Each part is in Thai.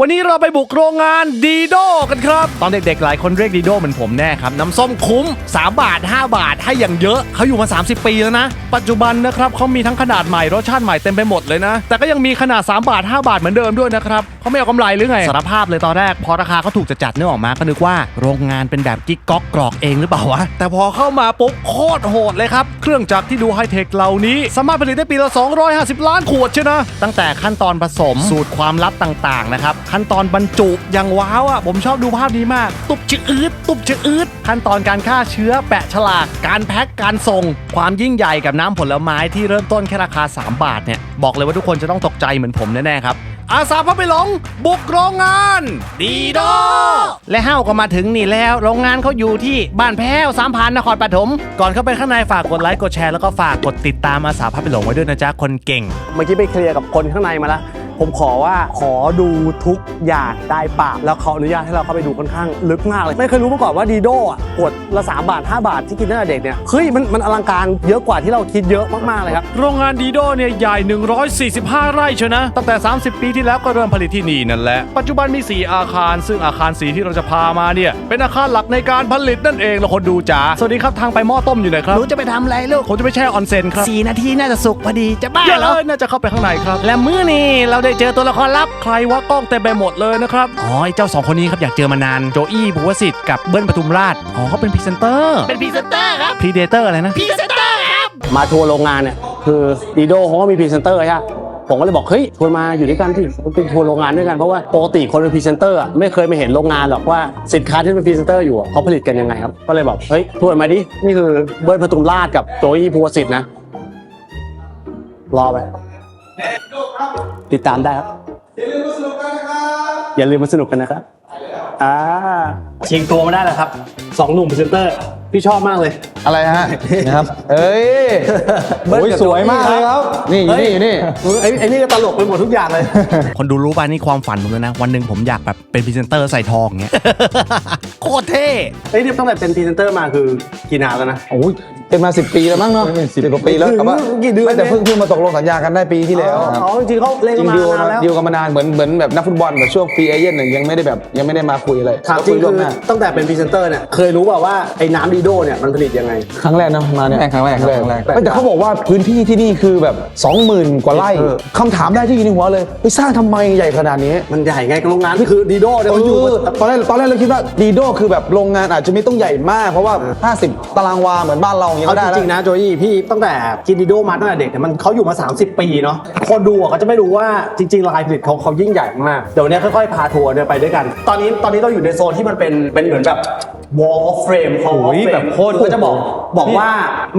วันนี้เราไปบุกโรงงานดีโดกันครับ ตอนเด็กๆ หลายคนเรียกดีโดเหมือนผมแน่ครับ น้ำส้มคุ้ม 3 บาท 5 บาทให้อย่างเยอะ เขาอยู่มา 30 ปีแล้วนะ ปัจจุบันนะครับเขามีทั้งขนาดใหม่ รสชาติใหม่เต็มไปหมดเลยนะ แต่ก็ยังมีขนาด 3 บาท 5 บาทเหมือนเดิมด้วยนะครับเขาไม่เอากำไรหรือไงสารภาพเลยตอนแรก พอราคาเขาถูกจะจัดเนื้อออกมาก็นึกว่าโรงงานเป็นแบบกิ๊กก๊อกกรอกเองหรือเปล่าวะแต่พอเข้ามาปุ๊บโคตรโหดเลยครับเครื่องจักรที่ดูไฮเทคเหล่านี้ สามารถผลิตได้ปีละ 250 ล้านขวดเชียวนะตั้งแต่ขั้นตอนผสมสูตรความลับต่างๆนะครับขั้นตอนบรรจุอย่างว้าวอะผมชอบดูภาพนี้มาก ตุบชะอืดตุบชะอืดขั้นตอนการฆ่าเชื้อแปะฉลาก การแพ็คการส่ง ความยิ่งใหญ่กับน้ำผลไม้ที่เริ่มต้นแค่ราคา 3 บาทเนี่ยบอกเลยว่าทุกคนจะต้องตกใจเหมือนผมแน่ๆครับอาสาพาไปหลงบุกโรงงาน ดีโดและเฮ้าก็มาถึงนี่แล้ว โรงงานเขาอยู่ที่บ้านแพ้วสามพันนครปฐมก่อนเข้าไปข้างในฝากกดไลค์กดแชร์แล้วก็ฝากกดติดตามอาสาพาไปหลงไว้ด้วยนะจ๊ะคนเก่ง เมื่อกี้ไปเคลียร์กับคนข้างในมาแล้ว ผมขอว่าขอดูทุกอย่างได้ปากแล้วเขาอนุญาตให้เราเข้าไปดูค่อนข้างลึกมากเลย ไม่เคยรู้มาก่อนว่าดีโดอะขวดละ3บาท 5 บาทที่กินตั้งแต่เด็กเนี่ยเฮ้ยมันมันอลังการเยอะกว่าที่เราคิดเยอะมากๆเลยครับ โรงงานดีโดเนี่ยใหญ่ 145 ไร่เชียวนะ ตั้งแต่ 30 ปีที่แล้วก็เริ่มผลิตที่นี่นั่นแหละ ปัจจุบันมี 4 อาคาร ซึ่งอาคารสีที่เราจะพามาเนี่ย เป็นอาคารหลักในการผลิตนั่นเองแล้วคนดูจ๋าสวัสดีครับทางไปหม้อต้มอยู่ไหนครับหนูจะไปทำอะไรลูกผมจะไปแช่ออนเซ็นครับสี่นาทีน่าจะสุกพอดีจะบ้าเยอะเหรเลอยน่าจะเข้าไปข้างในครับ และมื้อนี้เราได้เจอตัวละครลับใครว่ากล้องเต็มไปหมดเลยนะครับอ๋อไอ้เจ้าสองคนนี้ครับอยากเจอมานานโจอี้ภูวสิทธิ์กับเบิ้ลปทุมราชอ๋อเขาเป็นพรีเซนเตอร์เป็นพรีเซนเตอร์ครับพรีเดเตอร์อะไรนะพรีเซนเตอร์ครับมาทัวร์โรงงานเนี่ยคือดีโดเขาก็มีพรีเซนเตอร์ใช่ปะผมก็เลยบอกเฮ้ยชวนมาอยู่ด้วยกันที่เป็นทัวร์โรงงานด้วยกันเพราะว่าปกติคนเป็นพรีเซนเตอร์อะไม่เคยมาเห็นโรงงานหรอกว่าสินค้าที่เป็นพรีเซนเตอร์อยู่อะเขาผลิตกันยังไงครับก็เลยบอกเฮ้ยชวนมาดินี่คือเบิร์ดปทุมราชกับโจอี้ภูวสิทธิ์นะรอไป ติดตามได้ครับ อย่าลืมมาสนุกกันนะครับ อ่าชิงตัวมาได้แล้วครับสองหนุ่มพรีเซนเตอร์ พี่ชอบมากเลย อะไรฮะนะครับเอ้ยเบิ้ลโอ้ยกับสวยมากเลยครับ นี่อยู่นี่อยู่นี่ไอ้ไอ้นี่ก็ตลกไปหมดทุกอย่างเลย คนดูรู้ป่ะนี่ความฝันผมเลยนะ วันหนึ่งผมอยากแบบเป็นพรีเซนเตอร์ใส่ทองอย่างเงี้ยโคตรเท่เอ้ยเนี่ยตั้งแต่เป็นพรีเซนเตอร์มาคือกี่นานแล้วนะโอ้ย เป็นมาสิบปีแล้วมั้งเนาะสิบกว่าปีแล้วแต่ว่ากี่เดือนไม่แต่เพิ่งเพิ่งมาตกลงสัญญากันได้ปีที่แล้วครับอ๋อจริงๆเขาเล่นจกัรินงมาดีลนานแล้วดีลกันมานานเหมือนเหมือนแบบนักฟุตบอลแบบช่วงฟรีเอเย่นเนี่ยยังไม่ได้แบบยังไม่ได้มาคุยอะไรถามจคุริยงล่วคืงอหน้าตั้งแต่เป็นพรีเซนเตอร์เนี่ยเคยรู้เปล่าว่าไอ้น้ำดีโดเนี่ยมันผลิตยังไง ครั้งแรกเนอะมาเนี่ยครั้งแรกครับครั้งแรก ไม่แต่เขาบอกว่าพื้นที่ที่นี่คือแบบ 20,000 กว่าไร่เออคำถามได้ที่อยู่ในหัวเลยไปสร้างทำไมใหญ่ขนาดนี้ มันใหญ่ไงโรงงานที่คือดีโดเนี่ยเอเขาอยู่อตอนแรกตอนแรกเราคิดว่าดีโดคือแบบโรงงานอาจจะไม่ต้องใหญ่มาก เพราะว่า 50 ตารางวาเหมือนบ้านเราอย่างเงี้ยเอาก็ได้จแล้วริงๆนะโจยี่พี่ตั้งแต่กินดีโดมาตั้งแต่เด็กเนี่ยมันเขาอยู่มา 30 ปีเนาะคนดูอะเขาจะไม่รู้ว่าจริงๆลายผลิตเขาเขายิ่งใหญ่มากเดี๋ยววนนี้ค่อยๆพาทัวร์เดินไปด้วยกัน ตอนนี้ตอนนี้เราอยู่ในโซนที่มันเป็นเป็นเหมือนแบบ wall of frame ของ wall of โอ้ย frame แบบโคตร ก็จะบอกบอกว่า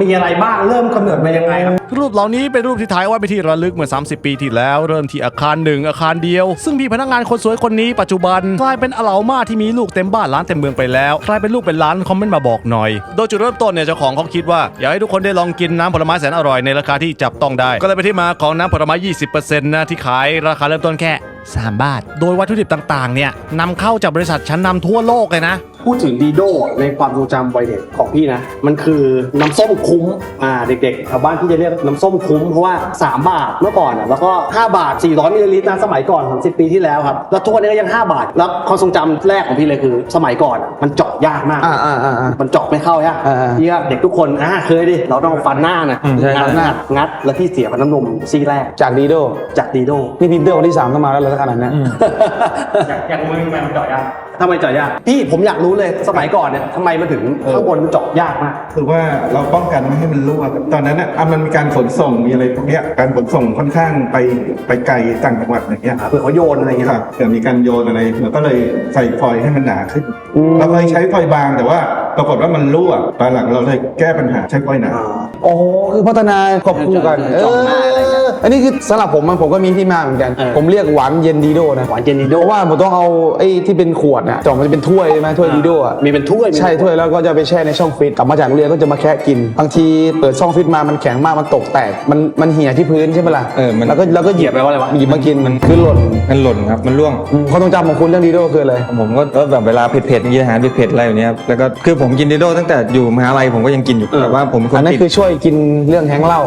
มีอะไรบ้างเริ่มกำเนิดมายังไงครับ รูปเหล่านี้เป็นรูปที่ถ่ายไว้ไปนที่ระลึกเมื่อ 30 ปีที่แล้วเริ่มที่อาคารหนึ่งอาคารเดียว ซึ่งพี่พนักงานคนสวยคนนี้ปัจจุบันกลายเป็นอลามาที่มีลูกเต็มบ้านล้านเต็มเมืองไปแล้วใครเป็นลูกเป็นล้านคอมเมนต์มาบอกหน่อย โดยจุดเริ่มต้นเนี่ยเจ้าของเขาคิดว่า อยากให้ทุกคนได้ลองกินน้ำผลไม้แสนอร่อยในราคาที่จับต้องได้ ก็เลยเป็นที่มาของน้ำผลไม้ 20%นะที่ขายราคาเริ่มต้นแค่ 3 บาท โดยวัตถุดิบต่างๆ เนี่ยนำเข้าจากบริษัทชั้นนำทั่วโลกเลยนะ พูดถึงดีโดในความทรงจำวัยเด็กของพี่นะ มันคือน้ำส้มคุ้มอ่าเด็กๆแถวบ้านพี่จะเรียกน้ำส้มคุ้มเพราะว่า 3 บาทเมื่อก่อนอะแล้วก็ 5 บาท 400มิลลิลิตรนะสมัยก่อน30ปีที่แล้วครับแล้วทุกวันนี้ก็ยัง 5 บาท แล้วความทรงจำแรกของพี่เลยคือสมัยก่อนอะมันเจาะยากมาก อ่าอ่าอ่าอ่ามันเจาะไม่เข้าฮะอ่าๆพี่ก็เด็กทุกคนอ่าเคยดิเราต้องเอาฟันหน้านะอืมใช่งัดฟันหน้างัดงัดแล้วพี่เสียฟันน้ำนมซี่แรกจากดีโดจากดีโด นี่พิมพ์เตอร์วันที่สามต้องมาแล้วเหรอสักขนาดนั้น อย่างมือทำไมมันเจาะยาก ทำไมเจาะยาก พี่ผมอยากรู้เลยสมัยก่อนเนี่ยทำไมมันถึงข้างบนมันเจาะยากมาก คือว่าเราป้องกันไม่ให้มันรั่วตอนนั้นน่ะอะมันมีการขนส่งมีอะไรพวกเนี้ยการขนส่งค่อนข้างไปไปไกลต่างจังหวัดอย่างเงี้ย เผื่อเขาโยนอะไรอย่างเงี้ย ครับเกิดมีการโยนอะไรเราก็เลยใส่ฟอยล์ให้มันหนาขึ้น อืม เราเคยใช้ฟอยล์บางแต่ว่าปรากฏว่ามันรั่วตอนหลังเราเลยแก้ปัญหาใช้ฟอยล์หนา โอ้โหคือพัฒนาควบคู่กันเจาะหน้าอะไรเงี้ยเอออันนี้คือสำหรับผมมันผมก็มีที่มาเหมือนกัน เออ ผมเรียกหวานเย็นดีโดนะหวานเย็นดีโดเพราะว่าผมต้องเอาไอ้ที่เป็นขวดน่ะจอกมันจะเป็นถ้วยใช่ไหมถ้วยดีโดอะมีเป็นถ้วยมีใช่ถ้วยแล้วก็จะไปแช่ในช่องฟรีซกลับมาจากโรงเรียนก็จะมาแคะกินบางทีเปิดช่องฟรีซมามันแข็งมากมันตกแตกมันมันเหี่ยที่พื้นใช่ไหมล่ะเออมันแล้วก็แล้วก็หยิบเหยียบไปว่าอะไรวะหยิบมากินคือหล่นมันหล่นครับมันร่วงอืมความทรงจำของคุณเรื่องดีโดคืออะไรผมก็เออแบบเวลาเผ็ดๆอย่างนี้อาหารเผ็ดๆอะไรแบบเนี้ยครับแล้วก็คือผมผมกินดิโดตั้งแต่อยู่มหาลัยผมก็ยังกินอยู่แต่ว่าผมเป็นคอันนนั้นติดคือช่วยกินเรื่องแห้งเหล้า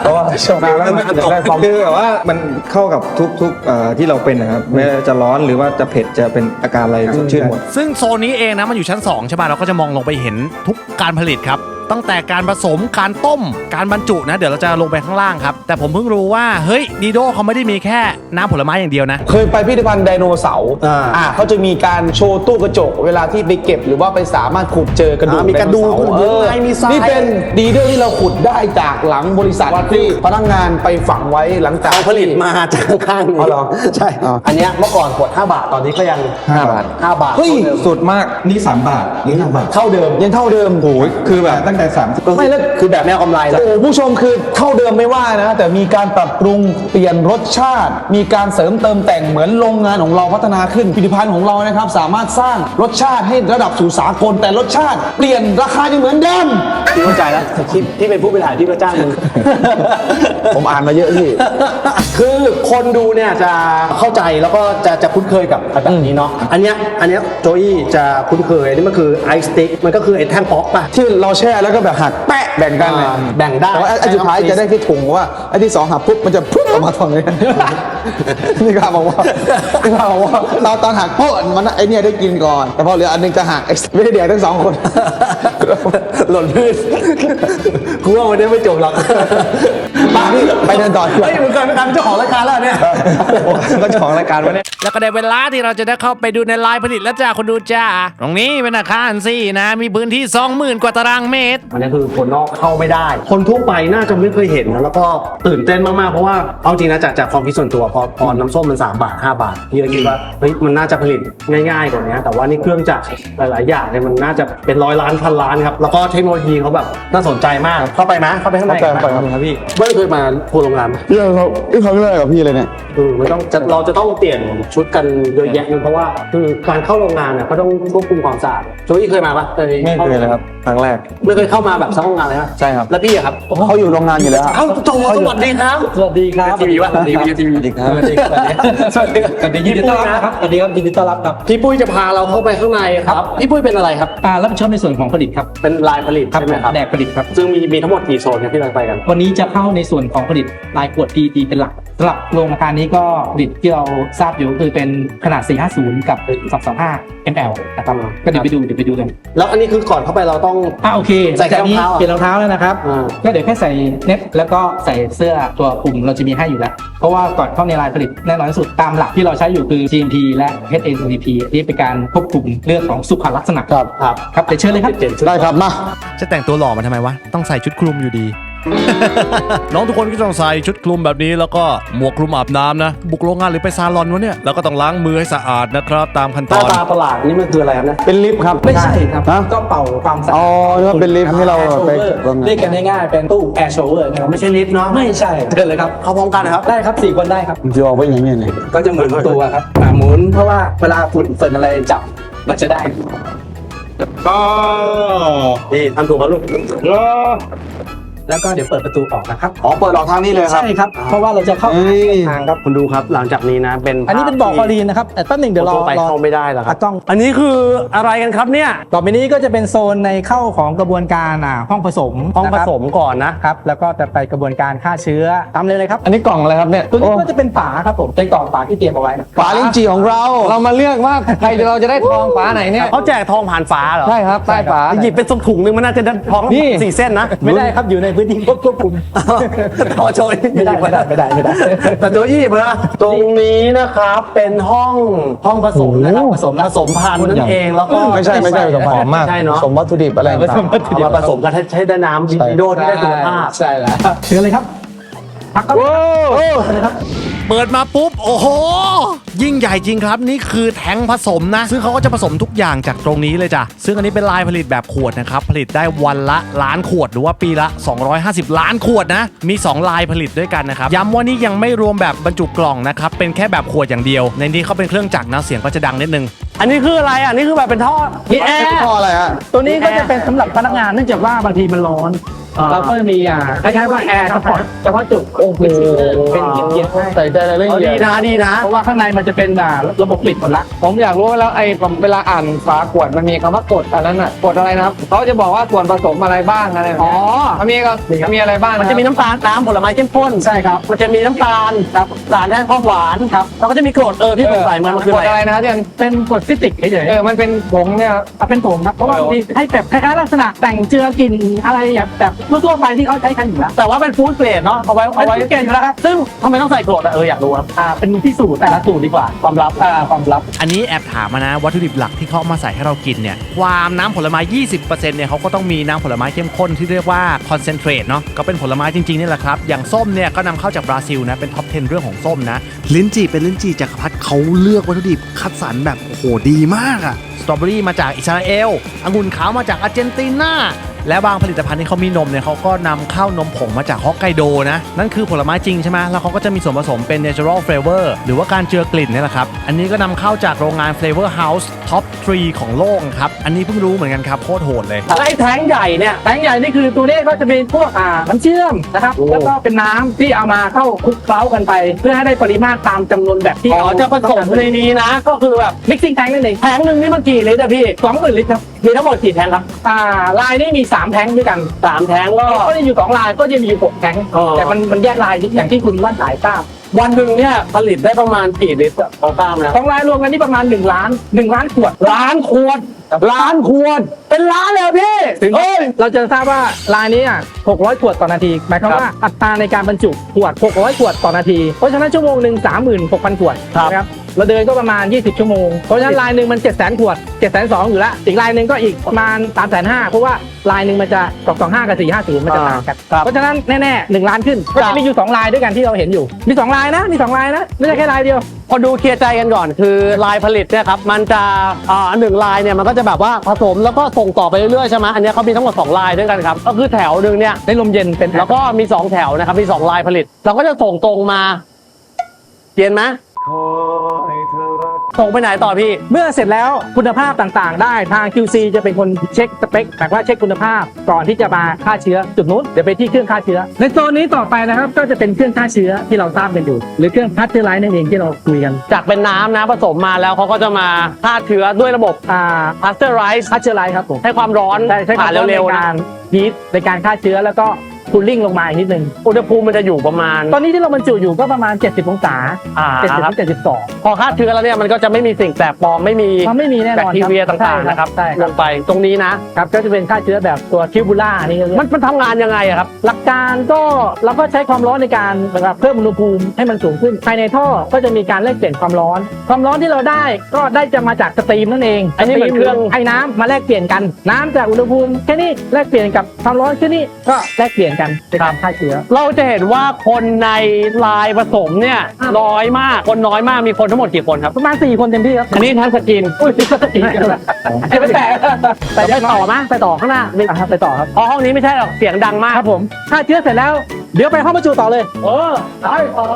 เพราะว่าช่วงนั้นแล้วมันอยากได้ความคือแบบว่ามันเข้ากับทุกทุกๆเอ่อที่เราเป็นนะครับไม่ว่าจะร้อนหรือว่าจะเผ็ดจะเป็นอาการอะไรสดชื่นหมด ซึ่งโซนนี้เองนะมันอยู่ชั้น 2 ใช่ป่ะเราก็จะมองลงไปเห็นทุกการผลิตครับ ตั้งแต่การผสมการต้มการบรรจุนะ เดี๋ยวเราจะลงไปข้างล่างครับ แต่ผมเพิ่งรู้ว่าเฮ้ยดีโดเขาไม่ได้มีแค่น้ำผลไม้อย่างเดียวนะ เคยไปพิพิธภัณฑ์ไดโนเสาร์อ่า อ่าเขาจะมีการโชว์ตู้กระจก เวลาที่ไปเก็บหรือว่าไปสามารถขุดเจอกระดูกอ่ามีกระดูกไเสามีลายมีทราย นี่เป็นดีเดอร์ที่เราขุดได้จากหลังบริษัทที่พนักงานไปฝังไว้หลังจาก เขาผลิตมาจากข้างๆนี้อ๋อเหรอใช่ อ๋ออั อันเนี้ยเมื่อก่อนขวด5บาท ตอนนี้ก็ยัง5บาท5บาทเฮ้ย สุดมากนี่ 3 บาทนี่5บาท เท่าเดิมยังเท่าเดิม โอ้ยคือแบบตั้งแต่3ไม่แล้วคือแบบแนวกำไรโอ้ผู้ชมคือเท่าเดิมไม่ว่านะ แต่มีการปรับปรุงเปลี่ยนรสชาติ มีการเสริมเติมแต่งเหมือนโรงงานของเราพัฒนาขึ้นผลิตภัณฑ์ของเรานะครับ สามารถสร้างรสชาติให้ระดับสู่สากลแต่รสชาติ เปลี่ยนราคายังเหมือนเดิมพี่เข้าใจแล้วที่ที่เป็นผู้บริหารที่ก็จ้างมึงผมอ่านมาเยอะพี่คือคนดูเนี่ยจะเข้าใจแล้วก็จะจะคุ้นเคยกับแบบนี้เนาะอันเนี้ยอันเนี้ยโจอี้จะคุ้นเคยอันนี่มันคือไอสติ๊กมันก็คือไอ้แท่งป๊อกป่ะที่เราแช่แล้วก็แบบหักแปะแบ่งกันเลยอ่าแบ่งได้แต่ว่าไอ้สุดท้ายจะได้ที่ถุงว่าไอ้ที่สองหักปุ๊บมันจะพุ๊บออกมาตรงนี้ นี่ก็บอกว่านี่ก็บอกว่าเราตอนหักปุ๊บมันไอ้เนี่ยได้กินก่อน แต่พอเหลืออันหนึงจะหักไม่ได้เดียวทั้งสองคน หล่นพื้นกูว่าวันนี้ไม่จบหรอก มาพี่ไปเดินต่อดีกว่า เฮ้ยมึงกลายเป็นการเป็นเจ้าของรายการแล้วเนี่ย ก็เจ้าของรายการวะเนี่ย แล้วก็ได้เวลาที่เราจะได้เข้าไปดูในลายผลิตแล้วจ้าคนดูจ้า ตรงนี้เป็นอาคารสี่นะ มีพื้นที่ 20,000 กว่าตารางเมตร อันนี้คือคนนอกเข้าไม่ได้ คนทั่วไปน่าจะไม่เคยเห็นนะแล้วก็ตื่นเต้นมากๆ เพราะว่าเอาจริงนะจากจากความคิดส่วนตัวพอพอน้ำส้มมัน 3 บาท 5 บาทพี่ก็คิดว่าเฮ้ยมันน่าจะผลิตง่ายๆกว่านี้แต่ว่านี่เครื่องจักรหลายๆอย่างเนี่ยมันน่าจะเป็นร้อยล้านพันล้านครับแล้วก็เทคโนโลยีเขาแบบน่าสนใจมากเข้าไปไหมเข้าไปข้างในเข้าไปกันไหมเข้าไปครับครับพี่ เบิ้ลเคยมาทัวร์โรงงานไหมพี่เขาพี่เขาเลิกกับพี่เลยเนี่ยเออมันต้องจะเราจะต้องเปลี่ยนชุดกันเยอะแยะเลยเพราะว่าคือการเข้าโรงงานเนี่ยก็ต้องควบคุมความสะอาดโจยี่เคยมาปะเคยไม่เคยเลยครับครั้งแรกไม่เคยเข้ามาแบบสักโรงงานเลยฮะใช่ครับแล้วพี่อะครับเขาอยู่โรงงานอยู่แล้วเอ้าโจสวัสดีครับสวัสดีครับทีวีวะทีวีทีวีสวัสดีครับสวัสดีครับสวัสดีสวัสดียินดีต้อนรับนะครับสวัสดีครับยินดีต้อนรับครับพี่ปุ้ยจะพาเราเข้าไปข้างในครับพี่ปุ้ยเป็นอะไรครับอ่ารับผิดชอบในส่วนของผลิตครับเป็นลายผลิตใช่ไหมครับแดกผลิตครับซึ่งมีมีทั้งหมดกี่โซนครับที่เราไปกัน วันนี้จะเข้าในส่วนของผลิตลายขวด PET เป็นหลักสำหรับโรงอาคารนี้ก็ผลิตที่เราทราบอยู่ก็คือเป็นขนาด 450 กับ 225 ml นะครับอ่าก็เดี๋ยวไปดูเดี๋ยวไปดูกันแล้วอันนี้คือก่อนเข้าไปเราต้อง อ่าโอเคใส่จากนี้รองเท้าอะ เปลี่ยนรองเท้าแล้วนะครับ อ่า ก็เดี๋ยวแค่ใส่เน็ตแล้วก็ใส่เสื้อตัวคลุมเราจะมีให้อยู่แล้ว เพราะว่าก่อนเข้าในลายผลิตแน่นอนที่สุดตามหลักที่เราใช้อยู่คือ GMP และ HACCP ที่เป็นการควบคุมเรื่องของสุขลักษณะครับครับ ครับเดี๋ยวเชิญเลยครับเปลี่ยนชุดได้ครับมา จะแต่งตัวหล่อมาทำไมวะ ต้องใส่ชุดคลุมอยู่ดี น้องทุกคนก็ต้องใส่ชุดคลุมแบบนี้แล้วก็หมวกคลุมอาบน้ำนะ บุกโรงงานหรือไปซาลอนวะเนี่ยแล้วก็ต้องล้างมือให้สะอาดนะครับ ตามขั้นหตน้าอนตาประหลาดนี่มันคืออะไรครับเนี่ย เป็นลิฟต์ครับ ไม่ใช่ครับ ฮะก็เป่าความสะอาดอ๋อนึกว่าเป็นลิฟต์ที่เราไปโรงงาน เรียกกันง่ายๆเป็นตู้ air shower นะครับไม่ใช่ลิฟต์เนาะไม่ใช่เชิญเลยครับเข้าพร้อมกันนะครับ ได้ครับสี่คนได้ครับ มันจะออกไปอย่างนี้เลยก็จะหมุนตัวครับอ่าหมุนเพราะว่าเวลาฝุ่นเฟินอะไรจับมันจะได้ นี่ทำถูกแล้วลูก แล้วก็เดี๋ยวเปิดประตูออกนะครับอ๋อเปิดออกทางนี้เลยครับ ใช่ครับ เพราะว่าเราจะเข้าเอ้ย ทางครับ คุณดูครับหลังจากนี้นะเป็นอันนี้เป็นบ่อคลอรีนนะครับแต่แป๊บหนึ่งเดี๋ยวรอทั่วไปรอเข้าไม่ได้แล้วครับอะกล้อง อันนี้คืออะไรกันครับเนี่ยต่อไปนี้ก็จะเป็นโซนในเข้าของกระบวนการอ่าห้องผสมห้องผนะครับสมก่อนนะครับ แล้วก็จะไปกระบวนการฆ่าเชื้อตามเลยเลยครับอันนี้กล่องอะไรครับเนี่ยตัวนี้โอ้ก็จะเป็นฝาครับผมเป็นกล่องฝาที่เตรียมเอาไว้ฝาลิ้นจี่ของเรา เรามาเลือกว่าใครเราจะได้ทองฝาไหนเนี่ย เขาแจกทองผ่านฟ้าเหรอใช่ครับใต้ฝา หยิบเป็นสถุงหนึงมันน่าจะได้ทองนี่ สี่เส้นนะ ไม่ได้ครับอยู่ในพื้นที่ควบคุมขอโชยไม่ได้ไม่ได้ไม่ได้ไม่ได้แต่โจยี่เบอร์ตรงนี้นะครับเป็นห้องห้องผสมนะครับผสมผสมพันธุ์นั่นเองแล้วก็ไม่ใช่ไม่ใช่ผสมพันธุ์หอมมากใช่เนาะสมวัตถุดิบอะไรต่างเอามาผสมกันให้ใช้ได้น้ำดีโดที่ได้สุขภาพใช่แล้วเชิญเลยครับพักก็เลยครับ เปิดมาปุ๊บ โอ้โห ยิ่งใหญ่จริงครับ นี่คือแทงผสมนะ ซึ่งเขาก็จะผสมทุกอย่างจากตรงนี้เลยจ้ะ ซึ่งอันนี้เป็นลายผลิตแบบขวดนะครับ ผลิตได้วันละล้านขวดหรือว่าปีละ 250 ล้านขวดนะ มี 2 ลายผลิตด้วยกันนะครับ ย้ำว่านี่ยังไม่รวมแบบบรรจุกล่องนะครับ เป็นแค่แบบขวดอย่างเดียว ในนี้เขาเป็นเครื่องจักรนะ เสียงก็จะดังนิดนึง อันนี้คืออะไรอะ นี่คือแบบเป็นท่อมีแอร์ๆท่ออะไรฮะ ตัวนี้ก็จะเป็นสำหรับพนักงานเนื่องจากว่าบางทีมันร้อนอ่า แล้วก็มีอ่าคล้ายๆว่าแอร์สปอร์ตเฉพาะจุดโอ้โหเป็นเย็นๆให้ใส่ใจรายละเอียดดีนะดีนะ เพราะว่าข้างในมันจะเป็นอ่าระบบปิดหมดละ ผมอยากรู้ว่าแล้วไอ้ผมเวลาอ่านฝาขวดมันมีคำว่ากรดอันนั้นน่ะกรดอะไรนะครับเขาจะบอกว่าส่วนผสมอะไรบ้างอะไรแบบอ๋อเนี้ยมันมีก็มีอะไรบ้างมันจะมีน้ำตาลน้ำผลไม้เข้มข้นใช่ครับ มันจะมีน้ำตาลครับสารแทนความหวานครับแล้วก็จะมีกรดเออที่ผมใส่มันมันคือกรอะดอะไรไรนะที่มันเป็นกรดซิตริกเฉยเออมันเป็นผงเนี่ยๆเอาเป็นผงครับเพราะว่ามีให้แบบคล้ายๆลักษณะแต่งเจือกลิ่นอะไรอย่างแบบทั่วๆไปที่เขาใช้กันอยู่แล้วแต่ว่าเป็นฟู้ดเกรดเนาะเอาไว้เอาเอาไว้ไว้เกณฑ์อยู่แล้วครับซึ่งทำไมต้องใส่กรดอะเอออยากรู้ครับอ่าเป็นที่สูตรแต่ละสูตรดีกว่าความลับอ่าความลับ อันนี้แอบถามมานะวัตถุดิบหลักที่เขาเอามาใส่ให้เรากินเนี่ยความน้ำผลไม้ 20%เนี่ยเขาก็ต้องมีน้ำผลไม้เข้มข้นที่เรียกว่าคอนเซนเทรตเนาะก็เป็นผลไม้จริงๆนี่แหละครับ อย่างส้มเนี่ยก็นำเข้าจากบราซิลนะเป็นท็อป 10 เรื่องของส้มนะ ลิ้นจี่เป็นลิ้นจี่จักรพรรดิเขาเลือกวัตถุดิบคัดสรรแบบโอ้โหดีมากอะสตรอเบอรี่มาจากอิสราเอลองุ่นขาวมาจากอาร์เจนตินา และบางผลิตภัณฑ์ที่เขามีนมเนี่ยเขาก็นำเข้านมผงมาจากฮอกไกโดนะ นั่นคือผลไม้จริงใช่ไหมแล้วเขาก็จะมีส่วนผสมเป็น natural flavor หรือว่าการเจือกลิ่นเนี่ยแหละครับ อันนี้ก็นำเข้าจากโรงงาน flavor house top 3 ของโลกครับ อันนี้เพิ่งรู้เหมือนกันครับโคตรโหดเลยแล้วไอ้แท้งใหญ่เนี่ยแป้งใหญ่นี่คือตัวนี้ก็จะเป็นพวกอ่าน้ำเชื่อมนะครับโอ้แล้วก็เป็นน้ำที่เอามาเข้าคลุกเคล้ากันไป เพื่อให้ได้ปริมาตรตามจำนวนแบบที่อ๋อจะผสมในนี้นะ ก็คือแบบมิกซิ่งแทงนั่นเองแท้งหนึ่งนี่มันกี่ลิตรอะพี่สองหมื่นลิตรครับมีทั้งหมดกี่แท้งครับอ่าลายนี่มีสามแทงด้วยกันสามแท้งก็ก็จะอยู่สองลายก็จะมีอยู่หกแทงอ๋อ แต่มันมันแยกลายอย่างที่คุณว่านสายทราบวันหนึ่งเนี่ยผลิตได้ประมาณกี่ลิตรอะพอทราบนะสองลายรวมกันนี่ประมาณ1ล้าน1ล้านขวด ล้านขวดล้านขวดเป็นล้านเลยเหรอพี่ถึง เอ้ย เราจะทราบว่าลายนี้อะ600 ขวดต่อนาที หมายความว่าอัตราในการบรรจุขวด 600 ขวดต่อนาที เพราะฉะนั้นชั่วโมงหนึ่ง36,000 ขวดครับ นะครับ เราเดินก็ประมาณ 20 ชั่วโมง เพราะฉะนั้นลายหนึ่งมัน 700,000ขวด702,000อยู่แล้ว อีกลายหนึ่งก็อีกประมาณ 350,000เพราะว่าลายหนึ่งมันจะ225 กับ 450 มันจะต่างกันครับเพราะฉะนั้นแน่ๆ1ล้านขึ้น ก็ครัจะบมีอยู่ 2 ลายด้วยกันที่เราเห็นอยู่ มี 2 ลายนะ มี 2 ลายนะ ไม่ใช่แค่ลายเดียว พอดูเคลียร์ใจกันก่อน คือลายผลิตเนี่ยครับ มันจะอ่าหนึ่งลายเนี่ยมันก็จะแบบว่าผสมแล้วก็ส่งต่อไปเรื่อยๆใช่ไหมอันเนี้ยเขามีทั้งหมดสองลายด้วยกันครับ ก็คือแถวหนึ่งเนี่ยได้ลมเย็นเป็นแล้วก็มี 2 แถวนะครับ มี 2 ลายผลิต เราก็จะส่งตรงมา เย็นไหม ส่งไปไหนต่อพี่ เมื่อเสร็จแล้วคุณภาพต่างๆ ได้ทาง QC จะเป็นคนเช็คสเปคแบบว่าเช็คคุณภาพก่อนที่จะมาฆ่าเชื้อจุดนู้นเดี๋ยวไปที่เครื่องฆ่าเชื้อ ในโซนนี้ต่อไปนะครับก็จะเป็นเครื่องฆ่าเชื้อที่เราทราบกันอยู่ หรือเครื่องพัชเจอร์ไลท์นั่นเองที่เราคุยกัน จากเป็นน้ำนะผสมมาแล้วเขาก็จะมาฆ่าเชื้อด้วยระบบอ่า pasteurize พัชเจอร์ไลท์ครับผมให้ความร้อนใช่ใช้ควาผ่ามนร้อนในเร็วๆนะการฮีทในการฆ่าเชื้อแล้วก็ คูลลิ่งลงมาอีกนิดนึง อุณหภูมิมันจะอยู่ประมาณตอนนี้ที่เราบรรจุอยู่ก็ประมาณ 70 องศาอ่า70ครับถึง72 พอฆ่าเชื้อแล้วเนี่ยมันก็จะไม่มีสิ่งแปลกปลอมไม่มีมันไม่มีแน่นแบอคนทีเรียต่างๆนะครับใช่คลรับงไปตรงนี้นะครับก็จะเป็นฆ่าเชื้อแบบตัวคิวบูล่านี่ก็เรียกมันมันทำงานยังไงอะครับ หลักการก็เราก็ใช้ความร้อนในการแบบเพิ่มอุณหภูมิให้มันสูงขึ้นภายในท่อก็จะมีการแลกเปลี่ยนความร้อน ความร้อนที่เราได้ก็ได้จะมาจากสตรีมนั่นเองอันนี้เหมือนเครื่องไอ้น้ำมาแลกเปลี่ยนกันน้ำจากอุณหภูมิแค่นี้แลกเปลี่ยนกับความร้อนแค่นี้ก็แลกเปลี่ยนกันเป็นการฆ่าเชื้อ เราจะเห็นว่าคนในลายผสมเนี่ยน้อยมากคนน้อยมากมีคนทั้งหมดกี่คนครับประมาณ4คนเต็มที่ครับอันนี้ทั้งสกินอุ้ยก็ตีกันละจะไปแตะแต่ไปต่อมะไปต่อข้างหน้ามีอะครับไปต่อครับอ๋อห้องนี้ไม่ใช่หรอกเสียงดังมากครับผมฆ่าเชื้อเสร็จแล้ว เดี๋ยวไปห้องบรรจุต่อเลย เออได้ต่อ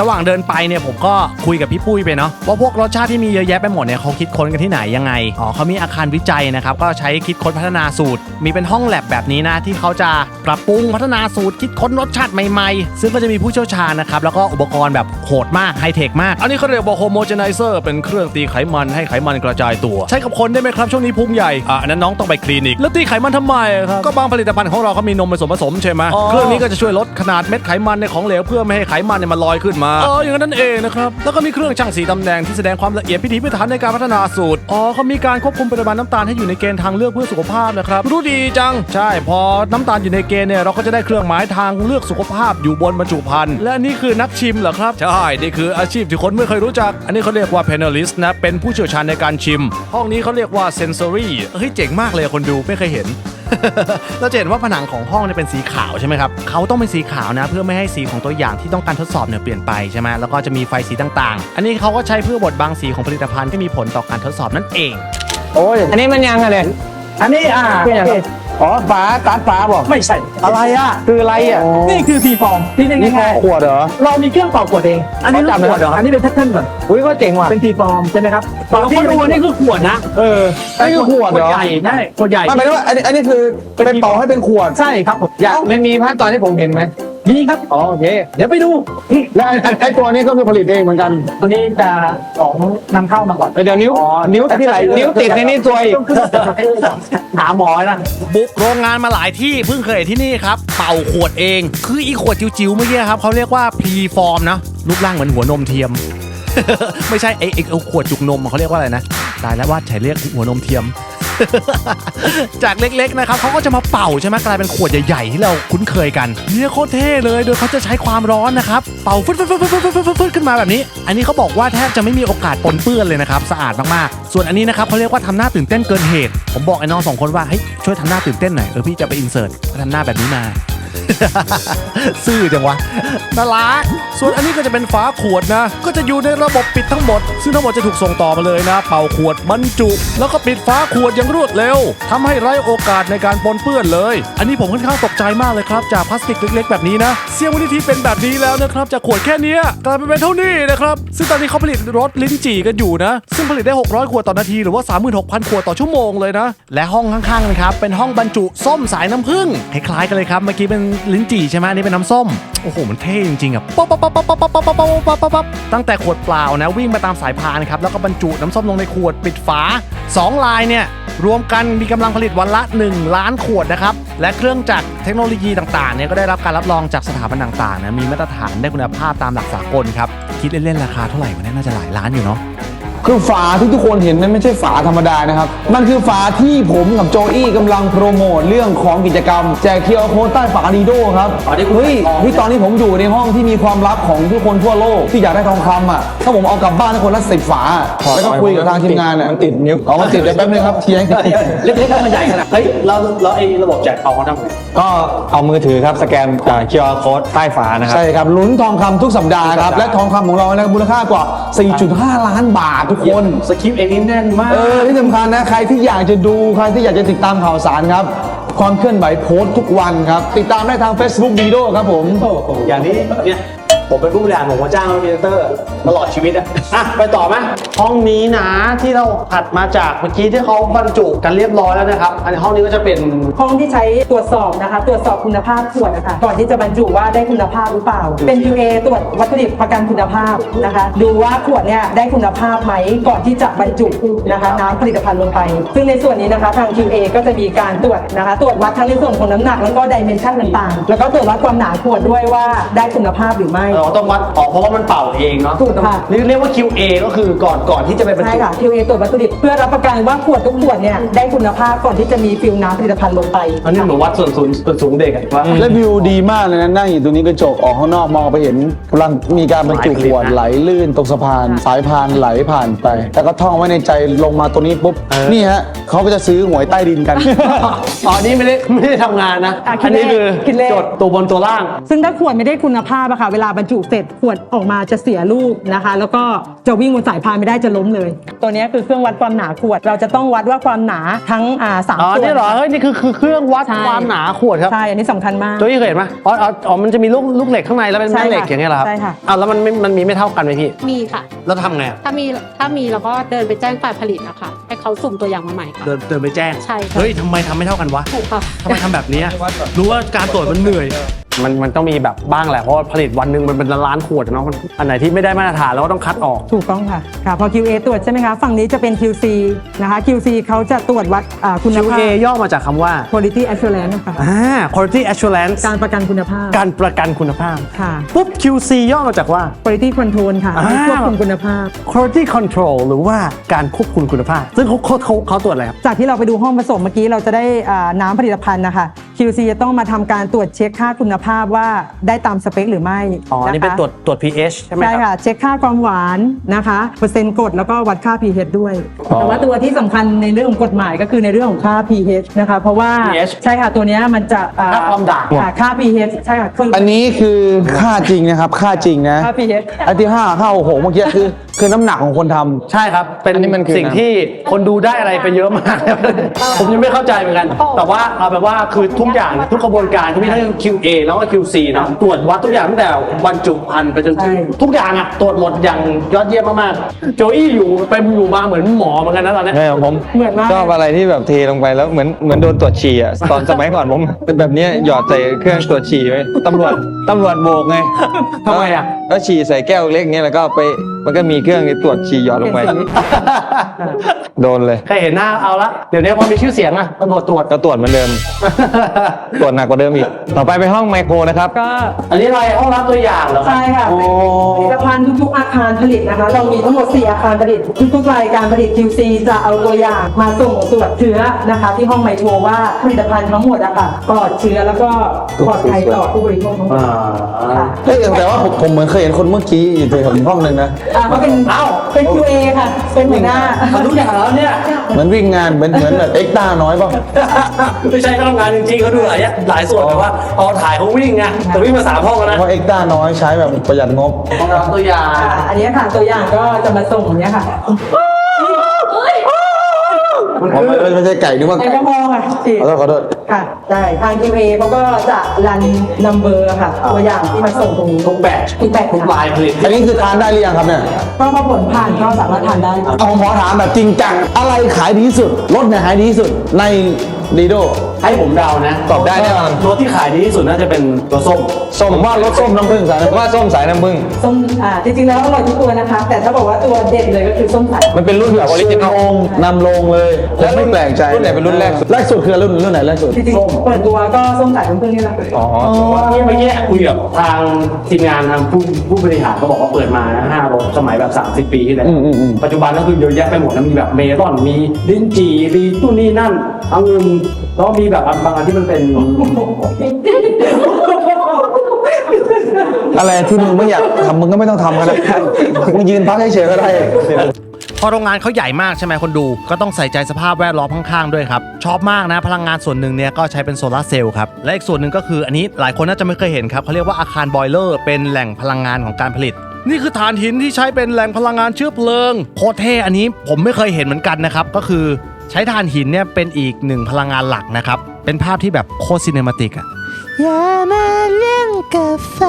ระหว่างเดินไปเนี่ยผมก็คุยกับพี่ปุ้ยไปเนาะว่าพวกรสชาติที่มีเยอะแยะไปหมดเนี่ยเขาคิดค้นกันที่ไหนยังไงอ๋อเขามีอาคารวิจัยนะครับก็ใช้คิดค้นพัฒนาสูตร มีเป็นห้องแลบแบบนี้นะที่เขาจะปรับปรุงพัฒนาสูตรคิดค้นรสชาติใหม่ๆ ซึ่งก็จะมีผู้เชี่ยวชาญนะครับแล้วก็อุปกรณ์แบบโหดมากไฮเทคมาก อันนี้เขาเรียกว่าโฮโมเจนไนเซอร์เป็นเครื่องตีไขมันให้ไขมันกระจายตัว ใช้กับคนได้ไหมครับช่วงนี้พุงใหญ่อะอันนั้นน้องต้องไปคลินิก แล้วตีไขมันทำไมครับก็บางผลิตภัณฑ์ของเราเขามีนมผสมผสมใช่ไหมเครื่องนี้ก็จะช่วยลดขนาดเม็ดไขมันในของเหลวเพื่อไม่ให้ไขมันเนี่ยมันลอยขึ้นมาเอออย่างนั้นเองนะครับแล้วก็มีเครื่องช่างสีตำแหน่งที่แสดงความละเอียดพิถีพิถันในการพัฒนาสูตรอ๋อเขามีการควบคุมปริมาณน้ำตาลให้อยู่ในเกณฑ์ทางเลือกเพื่อสุขภาพนะครับรู้ดีจังใช่พอน้ำตาลอยู่ในเกณฑ์เนี่ยเราก็จะได้เครื่องหมายทางเลือกสุขภาพอยู่บนบรรจุภัณฑ์และนี่คือนักชิมเหรอครับใช่นี่คืออาชีพที่คนไม่เคยรู้จัก อันนี้เขาเรียกว่า panelist นะเป็นผู้เชี่ยวชาญในการชิม ห้องนี้เขาเรียกว่า sensory เฮ้ยเจ๋งมากเลยคนดูไม่เคยเห็น เราจะเห็นว่าผนังของห้องเนี่ยเป็นสีขาวใช่ไหมครับเขาต้องเป็นสีขาวนะ เพื่อไม่ให้สีของตัวอย่างที่ต้องการทดสอบเนี่ยเปลี่ยนไปใช่ไหมแล้วก็จะมีไฟสีต่างๆ อันนี้เขาก็ใช้เพื่อบดบังสีของผลิตภัณฑ์ที่มีผลต่อการทดสอบนั่นเอง โอ้ยอันนี้มันยังไงเลยอันนี้อ่าเป็นอย่างไรโอเคอ๋อฝาตาร์ทฝาบอกไม่ใช่ อะไรอะ คืออะไรอะนี่คือพีฟอร์มที่นี่ง่ายขวดเหรอ ๆเรามีเครื่องเป่าขวดเอง อันนี้เขาจับขวดเหรออันนี้เป็นแพทเทิร์นก่อนอุ้ยก็เจ๋งว่ะ เป็นพีฟอร์มใช่ไหมครับเราก็ดูนี่คือขวดนะเออนี่คือขวดเหรอใหญ่ใช่ขวดใหญ่ ไม่หมายถึงว่าอันนี้อันนี้คือเป็นเป่าให้เป็นขวด ใช่ครับผมอยากไม่มีภาพตอนที่ผมเห็นไหม นี่ครับอ๋อโอเคเดี๋ยวไปดู แล้วไอ้ไอ้ไอ้ตัวนี้ก็คือผลิตเองเหมือนกันตัวนี้จะของนำเข้ามาก่อน เดี๋ยวนิ้วนิ้วที่ไหนนิ้วติดในนี่ตัวอีก หาหมอนะบุกโรงงานมาหลายที่เพิ่งเคยเห็นที่นี่ครับ เป่าขวดเอง คืออีขวดจิ๋วๆเมื่อกี้ครับเขาเรียกว่าพรีฟอร์มนะรูปร่างเหมือนหัวนมเทียม ไม่ใช่ไอ้ไอ้เอาขวดจุกนมเขาเรียกว่าอะไรนะตายแล้วว่าใช้เรียกหัวนมเทียม จากเล็กๆนะครับเขาก็จะมาเป่าใช่ไหมกลายเป็นขวดใหญ่ๆที่เราคุ้นเคยกันเนี่ยโคตรเท่เลยโดยเขาจะใช้ความร้อนนะครับเป่าฟึดฟึดฟึดฟึดฟึดฟึดขึ้นมาแบบนี้ อันนี้เขาบอกว่าแทบจะไม่มีโอกาสปนเปื้อนเลยนะครับสะอาดมากๆ ส่วนอันนี้นะครับเขาเรียกว่าทำหน้าตื่นเต้นเกินเหตุ ผมบอกไอ้น้องสองคนว่าเฮ้ยช่วยทำหน้าตื่นเต้นหน่อยเออพี่จะไปอินเสิร์ตทำหน้าแบบนี้มา ซื่อจังวะน่ารัก ส่วนอันนี้ก็จะเป็นฝาขวดนะ ก็จะอยู่ในระบบปิดทั้งหมด ซึ่งทั้งหมดจะถูกส่งต่อมาเลยนะ เป่าขวดบรรจุ แล้วก็ปิดฝาขวดอย่างรวดเร็วทำให้ไร้โอกาสในการปนเปื้อนเลย อันนี้ผมค่อนข้างตกใจมากเลยครับ จากพลาสติกเล็ก ๆ แบบนี้นะเสียงวิธีเป็นแบบนี้แล้วนะครับ จากขวดแค่นี้กลายเป็นเท่านี้นะครับ ซึ่งตอนนี้เขาผลิตรถลิ้นจี่กันอยู่นะ ซึ่งผลิตได้ 600 ขวดต่อนาทีหรือว่า 36,000 ขวดต่อชั่วโมงเลยนะ และห้องข้างๆนะครับเป็นห้องบรรจุส้มสายน้ำผึ้งคล้ายๆกันเลยครับเมื่อกี้เป็นลิ้นจี่ใช่ไหมอันนี้เป็นน้ำส้ม โอ้โห มันเท่จริงๆอะป๊อปป๊อปป๊อปป๊อปป๊อปป๊อปป๊อปป๊อปป๊อปป๊อปตั้งแต่ขวดเปล่านะวิ่งมาตามสายพานครับ แล้วก็บรรจุน้ำส้มลงในขวดปิดฝา 2 ลายเนี่ย รวมกันมีกำลังผลิตวันละ 1 ล้านขวดนะครับ และเครื่องจักรเทคโนโลยีต่างๆเนี่ยก็ได้รับการรับรองจากสถาบันต่างๆนะมีมาตรฐานได้คุณภาพตามหลักสากลครับคิดเล่นๆราคาเท่าไหร่วะเนี่ยน่าจะหลายล้านอยู่เนาะ คือฝาที่ทุกคนเห็นนั้นไม่ใช่ฝาธรรมดานะครับ มันคือฝาที่ผมกับโจอี้กำลังโปรโมทเรื่องของกิจกรรม แจกเคียวโค้ดใต้ฝาดีโดครับเฮ้ยที่ตอนนี้ผมอยู่ในห้องที่มีความลับของทุกคนทั่วโลกที่อยากได้ทองคำอะ ถ้าผมเอากลับบ้านทุกคนละสิบฝา แล้วก็คุยกับทางทีมงานอะมันติดนิ้วเอามาติดเดี๋ยวแป๊บนึงครับเทียงเล็กๆมันใหญ่ขนาดเฮ้ยแล้วแล้วไอ้ระบบแจกเอาเขาทำไงก็เอามือถือครับสแกนอ่า QR code ใต้ฝานะครับ ใช่ครับลุ้นทองคำทุกสัปดาห์ครับ และทองคำของเรานะครับมูลค่ากว่า 4.5 ล้านบาททุกคนสคริปต์เองนี่แน่นมาก เออที่สำคัญนะใครที่อยากจะดูใครที่อยากจะติดตามข่าวสารครับ ความเคลื่อนไหวโพสต์ทุกวันครับ ติดตามได้ทาง Facebook ดีโดครับผมอย่างนี้เนี่ย ผมเป็นผู้บริหารผมมาจ้างพรีเซนเตอร์ตลอดชีวิตอะอะไปต่อไหมห้องนี้นะที่เราถัดมาจากเมื่อกี้ที่เขาบรรจุกันเรียบร้อยแล้วนะครับ อันนี้ห้องนี้ก็จะเป็น ห้องที่ใช้ตรวจสอบนะคะ ตรวจสอบคุณภาพขวดนะคะก่อนที่จะบรรจุว่าได้คุณภาพหรือเปล่า เป็น QA ตรวจวัตถุดิบประกันคุณภาพนะคะ ดูว่าขวดเนี่ยได้คุณภาพไหมก่อนที่จะบรรจุนะคะน้ำผลิตภัณฑ์ลงไป ซึ่งในส่วนนี้นะคะทาง QA ก็จะมีการตรวจนะคะ ตรวจวัดทั้งในส่วนของน้ำหนักแล้วก็ดิเมนชันต่างๆ แล้วก็ตรวจวัดความหนาขวดด้วยว่าได้คุณภาพหรือไม่เราต้องวัดออกเพราะว่ามันเป่าเองเนาะถูกค่ะ นี่เรียกว่า QA ก็คือก่อนก่อนที่จะไปบรรใช่จุค่ะ QA ตรวจวัตถุดิบเพื่อรับประกันว่าขวดทุกขวดเนี่ยได้คุณภาพก่อนที่จะมีฟิลน้ำผลิตภัณฑ์ลงไป อันนี้เหมือนวัดส่วนสูงส่วนสูงเด็กอะว่า และวิวดีมากเลยนะนั่งอยู่ตรงนี้กระจกออกข้างนอกมองไปเห็นกำลังมีการบรรจุขวดไหลลื่นตรงสะพาน สายพานไหลผ่านไปแล้วก็ท่องไว้ในใจลงมาตรงนี้ปุ๊บ นี่ฮะเขาก็จะซื้อหวยใต้ดินกัน อ๋ออันนี้ไม่ได้ไม่ได้ทำงานนะ อะคิอัดนเลขนี้คือคิดเลข จดตัวบนตัวล่าง ซึ่งถ้าขวดไม่ได้คุณภาพอะค่ะเวลาบรรจุเสร็จขวดออกมาจะเสียลูกนะคะ แล้วก็จะวิ่งบนสายพานไม่ได้จะล้มเลย ตัวเนี้ยคือเครื่องวัดความหนาขวด เราจะต้องวัดว่าความหนาทั้งอ่าสามอ๋อส่วนนี่เหรอเฮ้ยนี่คือคือเครื่องวัดใช่ ความหนาขวดครับใช่อันนี้สำคัญมาก ตัวนี้เคยเห็นไหมอ๋ออ๋ออ๋อมันจะมีลูกลูกเหล็กข้างในแล้วเป็นใช่แม่เหล็กค่ะอย่างเงี้ยเหรอครับใช่ค่ะ อ้าวแล้วมันไม่มันมีไม่เท่ากันไหมพี่ มีค่ะ แล้วทำไงอะถ้ามีถ้ามีเราก็เดินไปแจ้งฝ่ายผลิตนะคะ ให้เขาสุ่มตัวอย่างมาใหม่ค่ะ เดินเดินไปแจ้ง ใช่ค่ะเฮ้ยทำไมทำไม่เท่ากันวะถูกค่ะ ทำไมทำแบบเนี้ยรู้ว่าการตรวจมันเหนื่อย มันมันต้องมีแบบบ้างแหละเพราะว่าผลิตวันหนึ่งมันเป็นล้านๆขวดอะเนาะมันอันไหนที่ไม่ได้มาตรฐานเราก็ต้องคัดออก ถูกต้องค่ะค่ะ พอ QA ตรวจใช่ไหมคะ ฝั่งนี้จะเป็น QC นะคะ QC เขาจะตรวจวัดอ่าคุณภาพ QA ย่อมาจากคำว่า quality assurance นะคะอ่า quality assurance การประกันคุณภาพ การประกันคุณภาพ ค่ะ ปุ๊บ QC ย่อมาจากว่า quality control ค่ะอ่า ควบคุมคุณภาพ quality control หรือว่าการควบคุมคุณภาพ ซึ่งเขาเขาเขาเขาตรวจอะไรครับ จากที่เราไปดูห้องผสมเมื่อกี้เราจะได้อ่าน้ำผลิตภัณฑ์นะคะ QC จะต้องมาทำการตรวจเช็คค่าคุณภาพว่าได้ตามสเปคหรือไม่อ๋ออันนี้เป็นนะคะตรวจตรวจ pH ใช่ไหมใช่ครับ ค่ะ เช็คค่าความหวานนะคะ เปอร์เซ็นต์กรดแล้วก็วัดค่า pH ด้วยแต่ว่าตัวที่สำคัญในเรื่องของกฎหมายก็คือในเรื่องของค่า pH นะคะ เพราะว่า pH ใช่ค่ะตัวเนี้ยมันจะอ่ค่าความด่างค่ะค่า pH ใช่ค่ะคืออันนี้คือค่าจริงนะครับ ค่าจริงนะค่า pH อันที่ห้าค่าโอ้โหเมื่อกี้คือ คือน้ำหนักของคนทำ ใช่ครับ เป็นอันนี้มันคือสิ่งที่คนดูได้อะไรไปเยอะมาก ผมยังไม่เข้าใจเหมือนกัน แต่ว่าเอาแบบว่าคือทุกอย่างทุกกระบวนการเขามีทั้ง QA แล้วก็ QC เนอะตรวจวัดทุกอย่างตั้งแต่บรรจุภัณฑ์ไปจนถึงใช่ ทุกอย่างอะตรวจหมดอย่างยอดเยี่ยมมากๆโจอี้อยู่เป็นอยู่มาเหมือนหมอเหมือนกันนะตอนเนี้ย ใช่ผมเหมือนมาก ชอบอะไรที่แบบเทลงไปแล้วเหมือนเหมือนโดนตรวจฉี่อะตอนสมัยก่อนผม เป็นแบบเนี้ยหยอดใส่เครื่องตรวจฉี่ไว้ตำรวจตำรวจโบกไงทำไมอะแล้วฉี่ใส่แก้วเล็กเงี้ยแล้วก็ไปมันก็มีเครื่องตรวจฉี่หยอดลงไปโดนเลยใครเห็นหน้าเอาละ เดี๋ยวนี้พอมีชื่อเสียงอะตำรวจตรวจ ก็ตรวจเหมือนเดิมตรวจหนักกว่าเดิมอีก ต่อไปไปห้องไมโครนะครับ ก็อันนี้อะไรห้องรับตัวอย่างเหรอรับใช่ค่ะโอ้ผลิตภัณฑ์ทุกๆอาคารผลิตนะคะ เรามีทั้งหมด 4 อาคารผลิต ทุกๆรายการผลิต QC จะเอาตัวอย่างมาส่งตรวจเชื้อนะคะ ที่ห้องไมโครว่าผลิตภัณฑ์ทั้งหมดอะค่ะปลอดเชื้อแล้วก็ปลอดภัยต่อผู้บริโภคทั้งหมดอ่าค่ะเฮ้ยแต่ว่าผมผมเหมือนเคยเห็นคนเมื่อกี้อยู่ในห้องหนึ่งนะ อ่าก็เป็นเอ้าเป็น QA ค่ะ เป็นหัวหน้าทำทุกอย่างแล้วเนี่ยเหมือนวิ่งงานเหมือนเหมือนแบบเอ็กต้าน้อยป่ะไม่ใช่เขาทำงานจริงๆเขาดูหลายอย่างหลายส่วนแต่ว่าพอถ่ายเขาวิ่งไงแต่วิ่งมาสามห้องแล้วนะ เพราะเอ็กต้าน้อยใช้แบบประหยัดงบห้องรับตัวอย่างอ่าอันนี้ค่ะตัวอย่างก็จะมาส่งอย่างเนี้ยค่ะมันอ๋อคือไม่ไม่ใช่ไก่นึกว่าแอลไก่กอฮอล์ค่ะฉีด ขอโทษขอโทษ ค่ะได้ทาง QA เขาก็จะรันนัมเบอร์ค่ะตัวอย่างที่มาส่งตรงนี้ทุกแบบทุกแบบทุกลายผลิตอันนี้คือทานได้หรือยังครับเนี่ยก็พอผลผ่านก็สามารถทานได้เอาผมขอถามแบบจริงจังอะไรขายดีที่สุดรถเนี่ยขายดีที่สุดในดีโด ให้ผมเดานะตอบได้แน่นอนรถที่ขายดีที่สุดน่าจะเป็นตัวส้ม ส้มผมว่ารถส้มน้ำผึ้งสายผมว่าส้มสายน้ำผึ้งส้มอ่าจริงๆแล้วอร่อยทุกตัวนะคะ แต่ถ้าบอกว่าตัวเด็ดเลยก็คือส้มสายมันเป็นรุ่นแบบออริจินอลลงนำลงเลยผมไม่แปลกใจรุ่นไหนเป็นรุ่นแรกสุดแรกสุดคือรุ่นรุ่นไหนแรกสุดจริงๆเปิดตัวก็ส้มสายน้ำผึ้งนี่แหละอ๋อเมื่อกี้คุยกับทางทีมงานทางผู้ผู้บริหารเขาบอกว่าเปิดมานะห้ารถสมัยแบบ 30 ปีที่แล้วอืมอืมอืมปัจจุบันก็คือเยอะแยะไปหมดนะมีแบบเมลอนมีลิ้นจี่มีตู้นี่นั่นองุ่นแล้วก็มีแบบบางอันที่มันเป็นอะไรที่มึงไม่อยากทำมึงก็ไม่ต้องทำกันแล้วมึงยืนพักเฉยๆก็ได้ พอโรงงานเขาใหญ่มากใช่ไหมคนดู ก็ต้องใส่ใจสภาพแวดล้อมข้างๆด้วยครับชอบมากนะพลังงานส่วนหนึ่งเนี่ยก็ใช้เป็นโซลาร์เซลล์ครับและอีกส่วนหนึ่งก็คืออันนี้หลายคนน่าจะไม่เคยเห็นครับเขาเรียกว่าอาคารบอยเลอร์เป็นแหล่งพลังงานของการผลิตนี่คือฐานหินที่ใช้เป็นแหล่งพลังงานเชื้อเพลิงโคตรเท่อันนี้ผมไม่เคยเห็นเหมือนกันนะครับ ก็คือใช้ถ่านหินเนี่ยเป็นอีกหนึ่งพลังงานหลักนะครับ เป็นภาพที่แบบโคตรซีเนมาติกอะ อย่ามาเล่นกับไฟ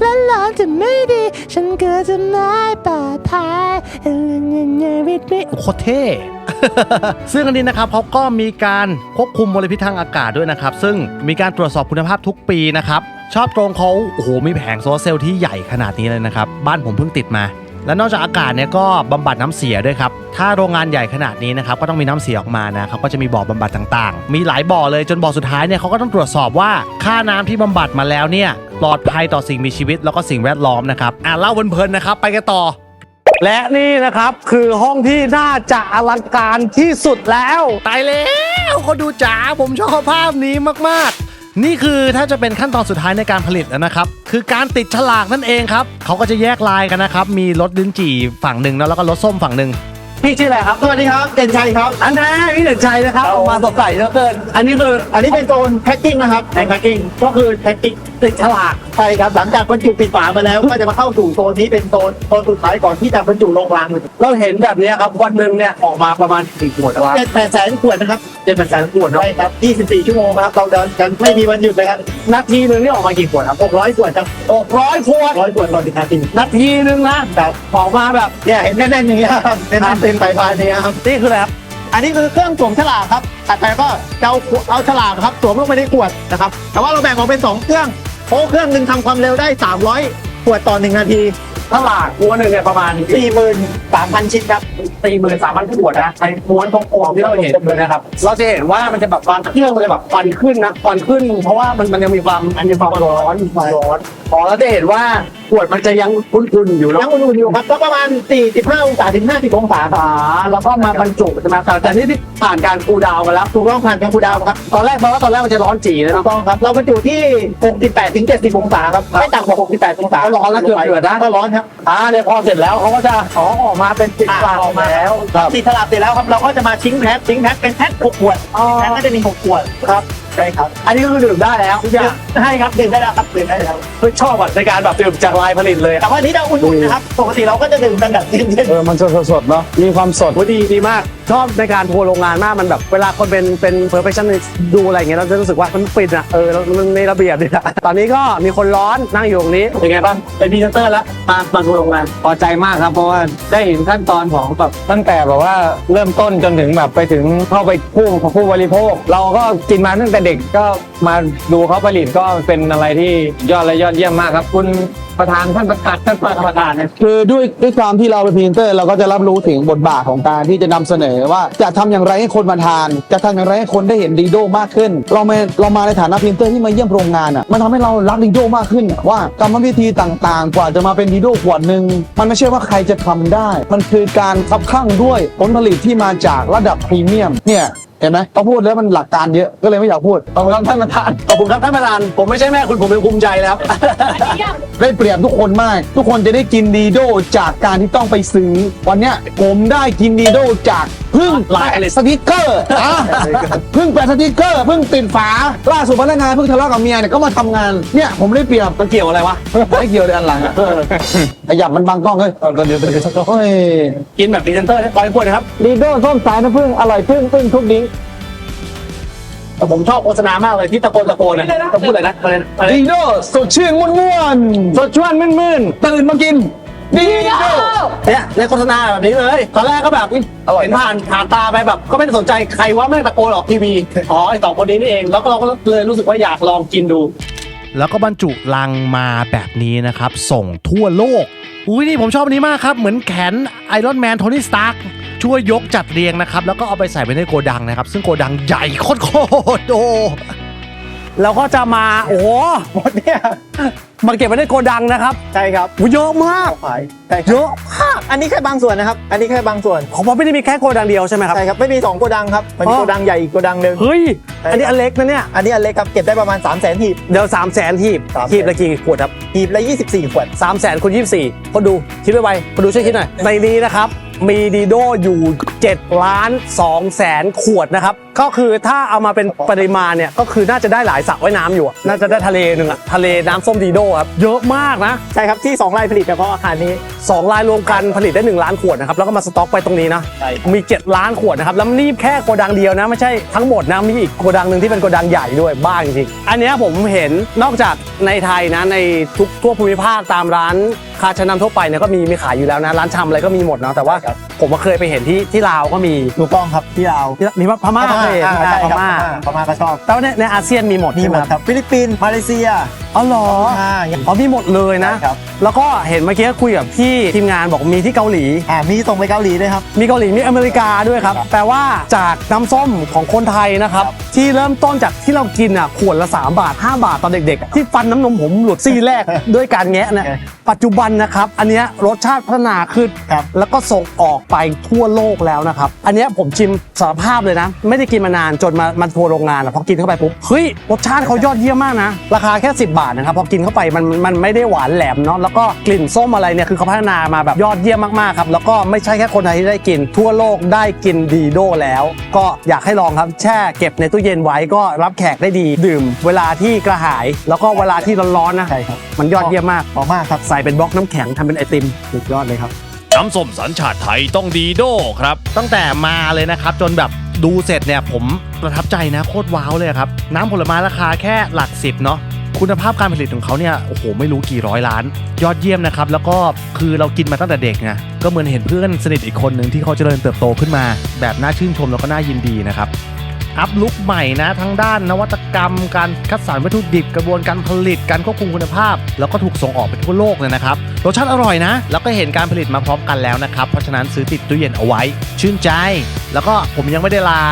แล้วร้อนจะไม่ดี ฉันก็จะไม่ปลอดภัยเรื่องเงี้ยวิตวิโคตรเท่ ซึ่งอันนี้นะครับเขาก็มีการควบคุมมลพิษทางอากาศด้วยนะครับ ซึ่งมีการตรวจสอบคุณภาพทุกปีนะครับ ชอบตรงเขาโอ้โหมีแผงโซลาร์เซลล์ที่ใหญ่ขนาดนี้เลยนะครับ บ้านผมเพิ่งติดมา และนอกจากอากาศเนี่ยก็บำบัดน้ำเสียด้วยครับ ถ้าโรงงานใหญ่ขนาดนี้นะครับก็ต้องมีน้ำเสียออกมานะเขาก็จะมีบ่อบำบัดต่างๆ มีหลายบ่อเลยจนบ่อสุดท้ายเนี่ยเขาก็ต้องตรวจสอบว่าค่าน้ำที่บำบัดมาแล้วเนี่ยปลอดภัยต่อสิ่งมีชีวิตแล้วก็สิ่งแวดล้อมนะครับอะเล่าเพลินๆนะครับ ไปกันต่อ และนี่นะครับคือห้องที่น่าจะอลังการที่สุดแล้วตายแล้วคนดูจ๋าผมชอบภาพนี้มากๆ นี่คือถ้าจะเป็นขั้นตอนสุดท้ายในการผลิตแล้วนะครับ คือการติดฉลากนั่นเองครับเขาก็จะแยกลายกันนะครับ มีรถลิ้นจี่ฝั่งหนึ่งแล้วก็รถส้มฝั่งหนึ่งพี่ชื่ออะไรครับ สวัสดีครับ เด่นชัยครับ อันนี้พี่เด่นชัยนะครับออกมาสดใสเหลือเกิน อันนี้คือ อันนี้เป็นโซนแพ็กกิ้งนะครับในแพ็กกิ้ง ก็คือแพ็กกิ้งติดฉลากใช่ครับหลังจากบรรจุปิดฝามาแล้ว ก็จะมาเข้าสู่โซนนี้เป็นโซนโซนสุดท้ายก่อนที่จะบรรจุลงรางเราเห็นแบบนี้ครับวันหนึ่งเนี่ยออกมาประมาณกี่ขวดครับเจ็ดแปดแสนขวดนะครับเจ็ดแปดแสนขวดเนาะใช่ครับ24ชั่วโมงครับเราเดินกันไม่มีวันหยุดเลยครับนาทีหนึ่งนี่ออกมากี่ขวดครับ600ขวดครับร้อยขวดร้อยขวดต่อหนึ่งนาทีนาทีหนึ่งนะแบบออกมาแบบเนี่ยเห็นแน่นๆอย่างเงี้ยครับเป็นน้ำเต็มไปพานนี้ครับนี่คืออะไรครับอันนี้คือเครื่องสวมฉลากครับถัดไปก็จะเอาเอาฉลากครับสวมลงไปในขวดนะครับ แต่ว่าเราแบ่งออกเป็น 2 เครื่อง เพราะเครื่องหนึ่งทำความเร็วได้ 300ขวดต่อ 1 นาที ตลาดม้วนหนึ่งเนี่ยประมาณสี่หมื่นสามพันชิ้นครับสี่หมื่นสามพันขวดนะไอ้ม้วนทองกลมที่เราเห็นเลยนะครับเราจะเห็นว่ามันจะแบบบางเครื่องมันจะแบบควันขึ้นนะควันขึ้น เพราะว่ามันมันยังมีความมันมีความร้อนมีความร้อนพอเราจะเห็นว่าขวดมันจะยังอุ่นๆอยู่แล้วยังอุ่นๆอยู่ครับก็ประมาณ 45 องศาถึง 50 องศาครับฝาแล้วก็มาบรรจุใช่ไหมแต่แต่นี่ที่ผ่านการคูลดาวน์มาแล้วถูกต้องผ่านการคูลดาวน์ครับตอนแรกเพราะว่าตอนแรกมันจะร้อนจีนะถูกต้องครับเราบรรจุที่ 68ถึง70 องศาครับไม่ต่ำกว่า 68 องศาร้อนแล้วเดือดเดือดนะก็ร้อนครับอ่าเนี่ยพอเสร็จแล้วเขาก็จะอ๋อออกมาเป็นติดกลางออกมาแล้วติดตลับเสร็จแล้วครับเราก็จะมาทิ้งแพ็คทิ้งแพ็คเป็นแพ็ค6ขวดแพ็คก็จะมี6ขวดครับใช่ครับ อันนี้ก็คือดื่มได้แล้วทุกอย่างให้ครับดื่มได้แล้วครับดื่มได้แล้วเฮ้ยชอบอะในการแบบดื่มจากลายผลิตเลยแต่ว่าอันนี้เราอุ่นๆนะครับปกติเราก็จะดื่มกันแบบเย็นเออมันสดๆเนาะมีความสดโอ้ดีดีมาก ชอบในการทัวร์โรงงานมากมันแบบ เวลาคนเป็นเป็น perfectionist ดูอะไรอย่างเงี้ยเราจะรู้สึกว่ามันฟินอะเออแล้วมันในระเบียบดีอะตอนนี้ก็มีคนร้อนนั่งอยู่ตรงนี้เป็นไงบ้างเป็นพรีเซนเตอร์แล้วมามาทัวร์โรงงาน พอใจมากครับเพราะว่าได้เห็นขั้นตอนของแบบตั้งแต่แบบว่าเริ่มต้นจนถึงแบบไปถึงเข้าไปผู้ผู้บริโภค เราก็กินมาตั้งแต่เด็กก็มาดูเขาผลิตก็เป็นอะไรที่ยอดและยอดเยี่ยมมากครับคุณ ประธานท่านประธานท่านประธานเนี่ย คือด้วยด้วยความที่เราเป็นพรีเซนเตอร์เราก็จะรับรู้ถึงบทบาทของการที่จะนำเสนอว่าจะทำอย่างไรให้คนมาทาน จะทำอย่างไรให้คนได้เห็นดีโดมากขึ้น เรามาเรามาในฐานะพรีเซนเตอร์ที่มาเยี่ยมโรงงานอะมันทำให้เรารักดีโดมากขึ้นอะว่ากรรมวิธีต่างๆ กว่าจะมาเป็นดีโดขวดหนึ่งมันไม่ใช่ว่าใครจะทำได้ มันคือการคับข้างด้วยผลผลิตที่มาจากระดับพรีเมียมเนี่ย เห็นไหมพอพูดแล้วมันหลักการเยอะก็เลยไม่อยากพูดขอบคุณครับท่านประธานขอบคุณครับท่านประธานผมไม่ใช่แม่คุณผมเป็นภูมิใจแล้ว ได้เปรียบทุกคนมาก ทุกคนจะได้กินดีโดจากการที่ต้องไปซื้อ วันเนี้ยผมได้กินดีโดจากเพึ่งลายอะไร สติกเกอร์อะเพึ่งแปะสติกเกอร์เพึ่งติดฝาล่าสุดพนักงานเพิ่งทะเลาะกับเมียเนี่ยก็มาทำงานเนี่ยผมได้เปรียบ มันเกี่ยวอะไรวะ ไม่เกี่ยวเลยอันหลังอะขยับมันบังกล้องเฮ้ยเดี๋ยวเดี๋ยวเดี๋ยวเฮ้ยกินแบบพรีเซนเตอร์ร้อยขวดนะครับ ดีโดส้มสายน้ำผึ้งอร่อยพึ่งพึ่งทุกดิ้ง แต่ผมชอบโฆษณามากเลยที่ตะโกนตะโกนนะต้องพูดอะไรนะอะไรนะอะไรนะดีโดสดชื่นม่วนๆสดชื่นมื่นตื่นมากินดีโดๆเนี่ยในโฆษณาแบบนี้เลยตอนแรกก็แบบอุ๊ยเห็นผ่านผ่านตาไปแบบ ก็ไม่ได้สนใจใครว่าแม่งตะโกนออกทีวีอ๋อไอสองคนนี้นี่เองแล้วก็เราก็เลยรู้สึกว่าอยากลองกินดู แล้วก็บรรจุลังมาแบบนี้นะครับ ส่งทั่วโลก อุ้ยนี่ผมชอบอันนี้มากครับ เหมือนแขนไอรอนแมนโทนี่สตาร์ ช่วยยกจัดเรียงนะครับ แล้วก็เอาไปใส่ไว้ในโกดังนะครับ ซึ่งโกดังใหญ่โคตรๆโอ้แล้วก็จะมาโอ้โหๆหมดเนี่ยมันเก็บไว้ในโกดังนะครับใช่ครับเยอะมากขายใช่คเยรับอะอันนี้แค่บางส่วนนะครับ อันนี้แค่บางส่วนของผมไม่ได้มีแค่โกดังเดียวใช่ไหมครับใช่ครับไม่มี2โกดังครับมันมีอ๋อโกดังใหญ่อีกโกดังหนึ่งเฮ้ยอันนี้อันเล็กนะเนี่ยอันนี้อันเล็กครับเก็บได้ประมาณ 3 0 0 0 0 0หีบเดี๋ยว3 0 0แสนทีบ300,000ทีบละกี่ขวดครับหีบละ24 ขวด3 0 0แสนคูณ24คนดูคิดไว้ไวคนดูช่วยคิดหน่อยในนี้นะครับ มีดีโดอยู่ 7 ล้าน2แสนขวดนะครับ ก็คือถ้าเอามาเป็นปริมาณเนี่ย ก็คือน่าจะได้หลายสระว่ายน้ำอยู่อะน่าจะได้ทะเลหนึ่งอะทะเลน้ำส้มดีโดครับ เยอะมากนะ ใช่ครับที่2รายผลิตเฉพาะอาคารนี้สองลายรวมกันผลิตได้ 1 ล้านขวดนะครับ แล้วก็มาสต็อกไปตรงนี้นะ ใช่มี 7 ล้านขวดนะครับ แล้วนี่แค่โกดังเดียวนะ ไม่ใช่ทั้งหมดนะ มีอีกโกดังหนึ่งที่เป็นโกดังใหญ่ด้วยบ้าจริงๆอันเนี้ยผมเห็นนอกจากในไทยนะ ในทุกทั่วภูมิภาคตามร้าน คาชั้นนำทั่วไปเนี่ยก็มีมีขายอยู่แล้วนะร้านชำอะไรก็มีหมดเนาะแต่ว่าผมก็เคยไปเห็นที่ที่ลาวก็มีถูกต้องครับที่ลาวที่มีพม่าก็เห็นอ่าใช่พครับม่าพม่าก็ชอบแต่ว่าในในอาเซียนมีหมดมีใช่หไหมมดคครับรับฟิลิปปินส์มาเลเซีย อ๋อเหรออ่าอ๋อมีหมดเลยนะ ใช่ครับ แล้วก็เห็นเมื่อกี้คุยกับพี่ทีมงานบอกมีที่เกาหลี อ่ามีส่งไปเกาหลีด้วยครับ มีเกาหลีมีอเมริกาด้วยครับ แปลว่าจากน้ำส้มของคนไทยนะครับ ที่เริ่มต้นจากที่เรากินอะขวดละ 3 บาท 5 บาทตอนเด็กๆอะที่ฟันน้ำนมผมหลุดซี่แรก ด้วยการแงะเนี่ยปัจจุบันนะครับ อันเนี้ยรสชาติพัฒนาขึ้น ครับ แล้วก็ส่งออกไปทั่วโลกแล้วนะครับ อันเนี้ยผมชิมสารภาพเลยนะ ไม่ได้กินมานานจนมามาทัวร์โรงงานอะพอกินเข้าไปปุ๊บเฮ้ยรสชาติเขายอดเยี่ยมมากนะราคาแค่ 10 บาทนะครับพอกินเข้าไปมันมันไม่ได้หวานแหลมเนาะแล้วก็กลิ่นส้มอะไรเนี่ยคือเขาพัฒนามาแบบยอดเยี่ยมมากๆครับแล้วก็ไม่ใช่แค่คนไทยที่ได้กิน ทั่วโลกได้กินดีโดแล้ว ก็อยากให้ลองครับแช่เก็บในตู้เย็นไว้ก็รับแขกได้ดี ดื่ม เวลาที่กระหาย แล้วก็เวลาที่ร้อนๆนะใช่ครับมันยอดเยี่ยมมากหอมมากครับใส่เป็นบล็อกน้ำแข็งทำเป็นไอติมสุดยอดเลยครับ น้ำส้มสัญชาติไทยต้องดีโดครับ ตั้งแต่มาเลยนะครับ จนแบบดูเสร็จเนี่ยผมประทับใจนะโคตรว้าวเลยครับ น้ำผลไม้ราคาแค่หลักสิบเนาะ คุณภาพการผลิตของเขาเนี่ยโอ้โหไม่รู้กี่ร้อยล้าน ยอดเยี่ยมนะครับ แล้วก็คือเรากินมาตั้งแต่เด็กไงก็เหมือนเห็นเพื่อนสนิทอีกคนหนึ่งที่เขาเจริญเติบโตขึ้นมา แบบน่าชื่นชมแล้วก็น่ายินดีนะครับอัพลุกใหม่นะทั้งด้านนวัตกรรม การคัดสรรวัตถุดิบกระบวนการผลิตการควบคุมคุณภาพ แล้วก็ถูกส่งออกไปทั่วโลกเลยนะครับรสชาติอร่อยนะ แล้วก็เห็นการผลิตมาพร้อมกันแล้วนะครับ เพราะฉะนั้นซื้อติดตู้เย็นเอาไว้ ชื่นใจ แล้วก็ผมยังไม่ได้ลา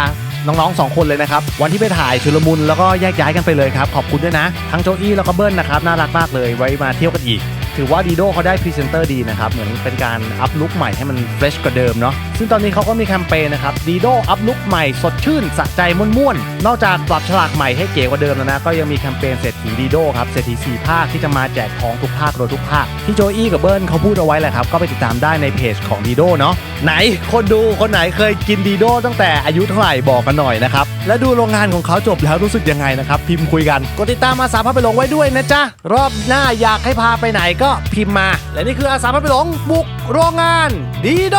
น้องๆ 2 คนเลยนะครับ วันที่ไปถ่ายชุลมุนแล้วก็แยกย้ายกันไปเลยครับ ขอบคุณด้วยนะ ทั้งโจอี้แล้วก็เบิ้ลนะครับ น่ารักมากเลย ไว้มาเที่ยวกันอีก ถือว่าดีโดเขาได้พรีเซนเตอร์ดีนะครับ เหมือนเป็นการอัพลุคใหม่ให้มันเฟรชกว่าเดิมเนาะซึ่งตอนนี้เขาก็มีแคมเปญนะครับดีโดอัพลุคใหม่สดชื่นสะใจม่วนๆ นอกจากปรับฉลากใหม่ให้เก๋กว่าเดิมแล้วนะ ก็ยังมีแคมเปญเศรษฐีดีโดครับเศรษฐีสี่ภาคที่จะมาแจกทองทุกภาคโดยทุกภาคที่โจอี้กับเบิ้ลเขาพูดเอาไว้แหละครับ ก็ไปติดตามได้ในเพจของดีโดเนาะไหนคนดูคนไหนเคยกินดีโดตั้งแต่อายุเท่าไหร่บอกกันหน่อยนะครับและดูโรงงานของเขาจบแล้วรู้สึกยังไงนะครับพิมพ์คุยกันกดติดตามอาสาพาไปลงไว้ด้วยนะจ๊ะรอบหน้าอยากให้พาไปไหนก็็พิมพ์มา และนี่คืออาสาพัดไปหลงบุกโรงงานดีโด